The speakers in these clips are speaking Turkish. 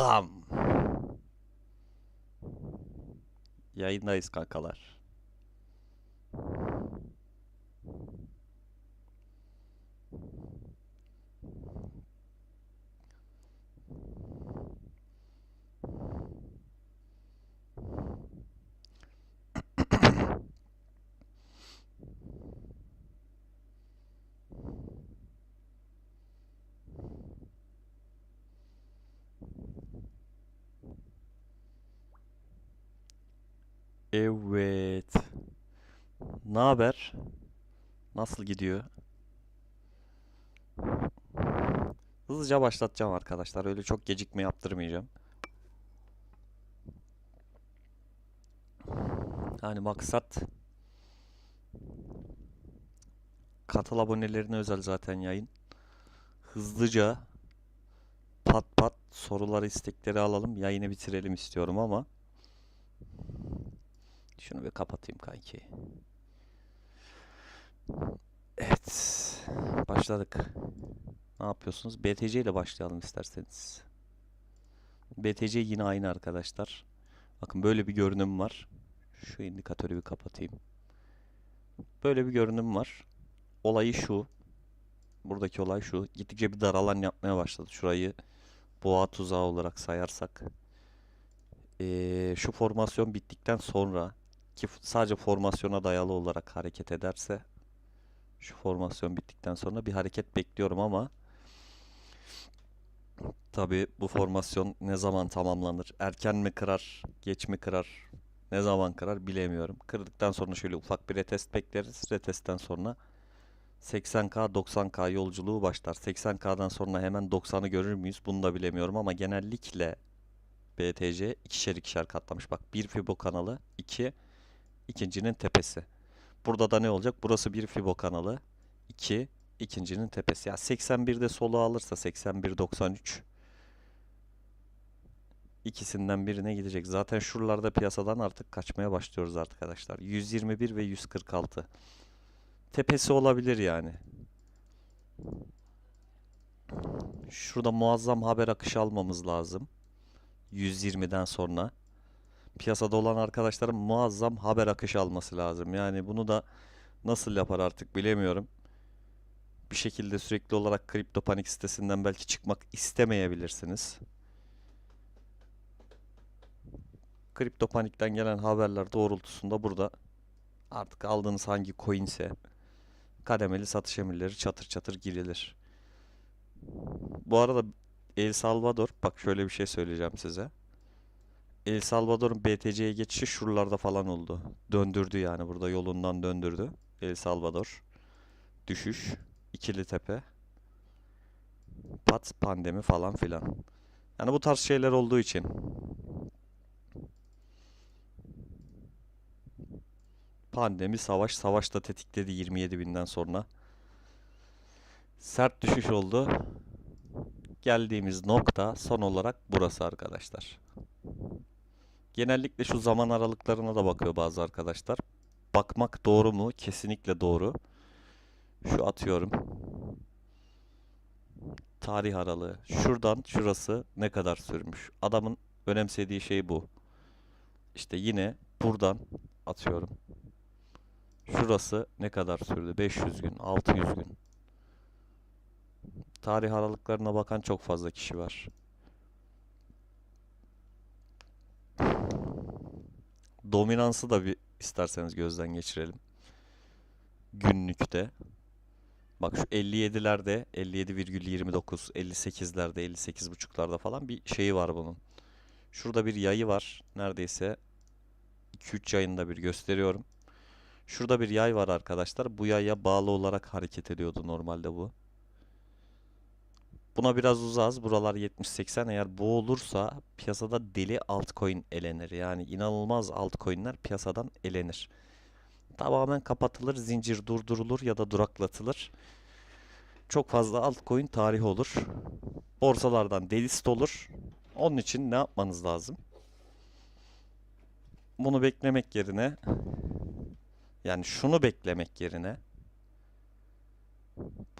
Bam. Yayındayız kankalar. Evet. Ne haber? Nasıl gidiyor? Hızlıca başlatacağım arkadaşlar. Öyle çok gecikme yaptırmayacağım. Yani maksat katıl abonelerine özel zaten yayın. Hızlıca pat pat soruları istekleri alalım. Yayını bitirelim istiyorum ama şunu bir kapatayım kanki. Evet. Başladık. Ne yapıyorsunuz? BTC ile başlayalım isterseniz. BTC yine aynı arkadaşlar. Bakın böyle bir görünüm var. Şu indikatörü bir kapatayım. Böyle bir görünüm var. Olayı şu. Buradaki olay şu. Gittikçe bir dar alan yapmaya başladı. Şurayı boğa tuzağı olarak sayarsak. Ee, şu formasyon bittikten sonra ki sadece formasyona dayalı olarak hareket ederse şu formasyon bittikten sonra bir hareket bekliyorum ama tabii bu formasyon ne zaman tamamlanır? Erken mi kırar, geç mi kırar, ne zaman kırar bilemiyorum. Kırdıktan sonra şöyle ufak bir retest bekleriz. Retestten sonra 80K 90K yolculuğu başlar. 80K'dan sonra hemen 90'ı görür müyüz? Bunu da bilemiyorum ama genellikle BTC ikişer ikişer katlamış. Bak bir Fibo kanalı, 2 ikincinin tepesi. Burada da ne olacak? Burası bir Fibo kanalı, 2 ikincinin tepesi. Ya 81'de solu alırsa 81.93 ikisinden birine gidecek. Zaten şuralarda piyasadan artık kaçmaya başlıyoruz arkadaşlar. 121 ve 146. Tepesi olabilir yani. Şurada muazzam haber akışı almamız lazım. 120'den sonra. Piyasada olan arkadaşların muazzam haber akışı alması lazım. Yani bunu da nasıl yapar artık bilemiyorum. Bir şekilde sürekli olarak Kripto Panik sitesinden belki çıkmak istemeyebilirsiniz. Kripto Panik'ten gelen haberler doğrultusunda burada artık aldığınız hangi coinse kademeli satış emirleri çatır çatır girilir. Bu arada El Salvador, bak şöyle bir şey söyleyeceğim size. El Salvador'un BTC'ye geçişi şuralarda falan oldu. Döndürdü yani burada yolundan döndürdü. El Salvador. Düşüş. ikili tepe. Pat pandemi falan filan. Yani bu tarz şeyler olduğu için pandemi, savaş, savaş da tetikledi 27 binden sonra. Sert düşüş oldu. Geldiğimiz nokta son olarak burası arkadaşlar. Genellikle şu zaman aralıklarına da bakıyor bazı arkadaşlar. Bakmak doğru mu? Kesinlikle doğru. Şu atıyorum. Tarih aralığı. Şuradan şurası ne kadar sürmüş? Adamın önemsediği şey bu. İşte yine buradan atıyorum. Şurası ne kadar sürdü? 500 gün, 600 gün. Tarih aralıklarına bakan çok fazla kişi var. Dominansı da bir isterseniz gözden geçirelim. Günlükte. Bak şu 57'lerde 57,29, 58'lerde 58,5'larda falan bir şeyi var bunun. Şurada bir yayı var. Neredeyse 2-3 yayında bir gösteriyorum. Şurada bir yay var arkadaşlar. Bu yaya bağlı olarak hareket ediyordu normalde bu. Buna biraz uzağız. Buralar 70-80. Eğer bu olursa piyasada deli altcoin elenir. Yani inanılmaz altcoin'ler piyasadan elenir. Tamamen kapatılır, zincir durdurulur ya da duraklatılır. Çok fazla altcoin tarihi olur. Borsalardan delist olur. Onun için ne yapmanız lazım? Bunu beklemek yerine yani şunu beklemek yerine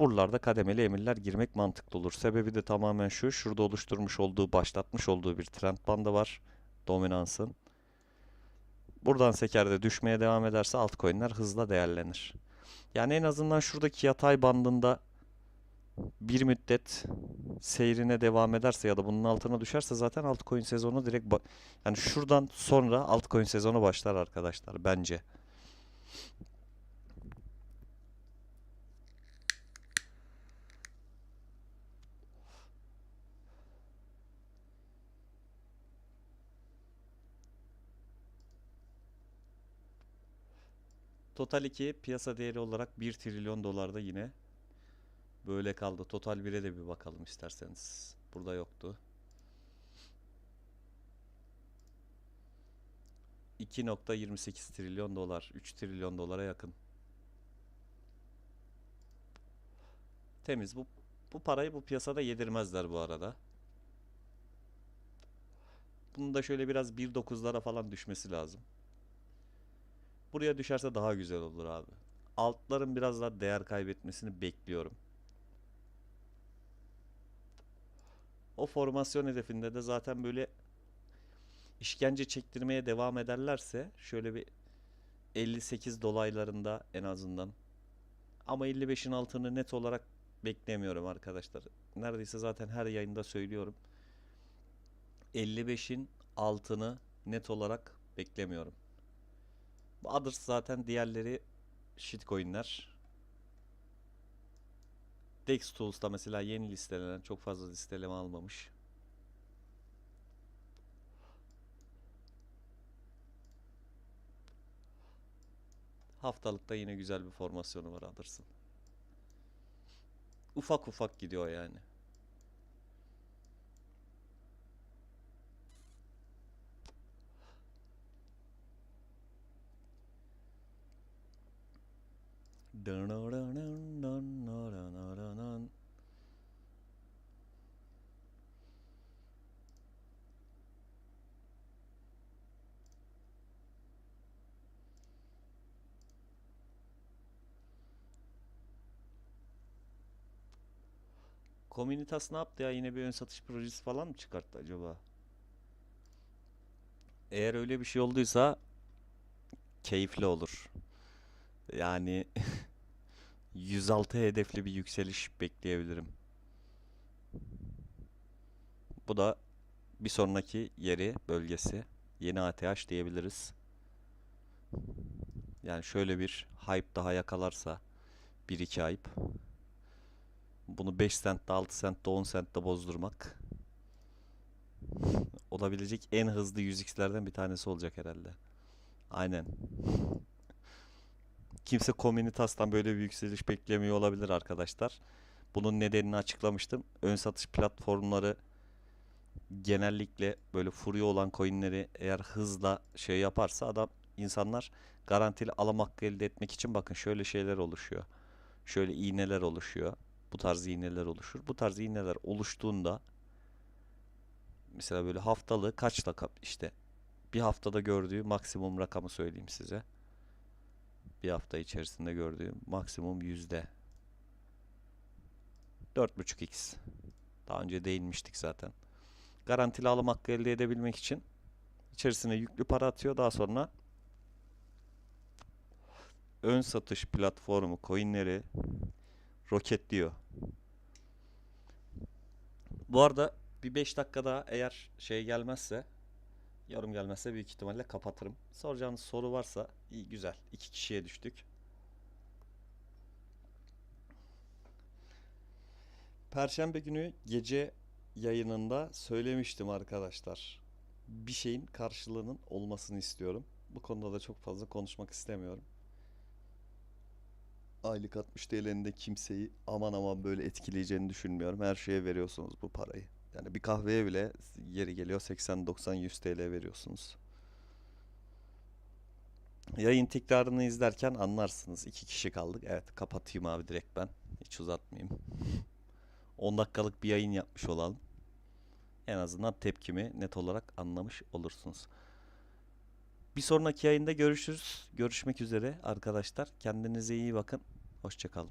buralarda kademeli emirler girmek mantıklı olur. Sebebi de tamamen şu. Şurada oluşturmuş olduğu, başlatmış olduğu bir trend bandı var. Dominansın. Buradan sekerde düşmeye devam ederse altcoin'ler hızla değerlenir. Yani en azından şuradaki yatay bandında bir müddet seyrine devam ederse ya da bunun altına düşerse zaten altcoin sezonu direkt yani şuradan sonra altcoin sezonu başlar arkadaşlar bence. Total 2 piyasa değeri olarak 1 trilyon dolarda yine böyle kaldı. Total 1'e de bir bakalım isterseniz. Burada yoktu. 2.28 trilyon dolar, 3 trilyon dolara yakın. Temiz. Bu bu parayı bu piyasada yedirmezler bu arada. Bunun da şöyle biraz 1.9'lara falan düşmesi lazım. Buraya düşerse daha güzel olur abi. Altların biraz daha değer kaybetmesini bekliyorum. O formasyon hedefinde de zaten böyle işkence çektirmeye devam ederlerse şöyle bir 58 dolaylarında en azından ama 55'in altını net olarak beklemiyorum arkadaşlar. Neredeyse zaten her yayında söylüyorum. 55'in altını net olarak beklemiyorum. Others zaten diğerleri shitcoin'ler. Dex Tools'ta mesela yeni listelenen çok fazla listeleme almamış. Haftalıkta yine güzel bir formasyonu var Others'ın. Ufak ufak gidiyor yani. Komünitas ne yaptı ya? Yine bir ön satış projesi falan mı çıkarttı acaba? Eğer öyle bir şey olduysa keyifli olur. Yani 106 hedefli bir yükseliş bekleyebilirim. Bu da bir sonraki yeri, bölgesi. Yeni ATH diyebiliriz. Yani şöyle bir hype daha yakalarsa 1-2 hype. Bunu 5 cent'te, 6 cent'te, 10 cent'te bozdurmak olabilecek en hızlı 100x'lerden bir tanesi olacak herhalde. Aynen. Kimse Communitas'tan böyle bir yükseliş beklemiyor olabilir arkadaşlar. Bunun nedenini açıklamıştım. Ön satış platformları genellikle böyle furya olan coinleri eğer hızla şey yaparsa adam insanlar garantili alım hakkı elde etmek için bakın şöyle şeyler oluşuyor. Şöyle iğneler oluşuyor. Bu tarz iğneler oluşur. Bu tarz iğneler oluştuğunda mesela böyle haftalığı kaçla kap işte bir haftada gördüğü maksimum rakamı söyleyeyim size. Bir hafta içerisinde gördüğüm maksimum yüzde 4.5x. Daha önce değinmiştik zaten. Garantili alım hakkı elde edebilmek için içerisine yüklü para atıyor. Daha sonra ön satış platformu coinleri roketliyor. Bu arada bir 5 dakika daha eğer şey gelmezse yorum gelmezse büyük ihtimalle kapatırım. Soracağınız soru varsa iyi güzel. İki kişiye düştük. Perşembe günü gece yayınında söylemiştim arkadaşlar. Bir şeyin karşılığının olmasını istiyorum. Bu konuda da çok fazla konuşmak istemiyorum. Aylık 60 TL'nin de kimseyi aman aman böyle etkileyeceğini düşünmüyorum. Her şeye veriyorsunuz bu parayı. Yani bir kahveye bile yeri geliyor 80, 90, 100 TL veriyorsunuz. Yayın tekrarını izlerken anlarsınız. İki kişi kaldık. Evet kapatayım abi direkt ben. Hiç uzatmayayım. 10 dakikalık bir yayın yapmış olalım. En azından tepkimi net olarak anlamış olursunuz. Bir sonraki yayında görüşürüz. Görüşmek üzere arkadaşlar. Kendinize iyi bakın. Hoşçakalın.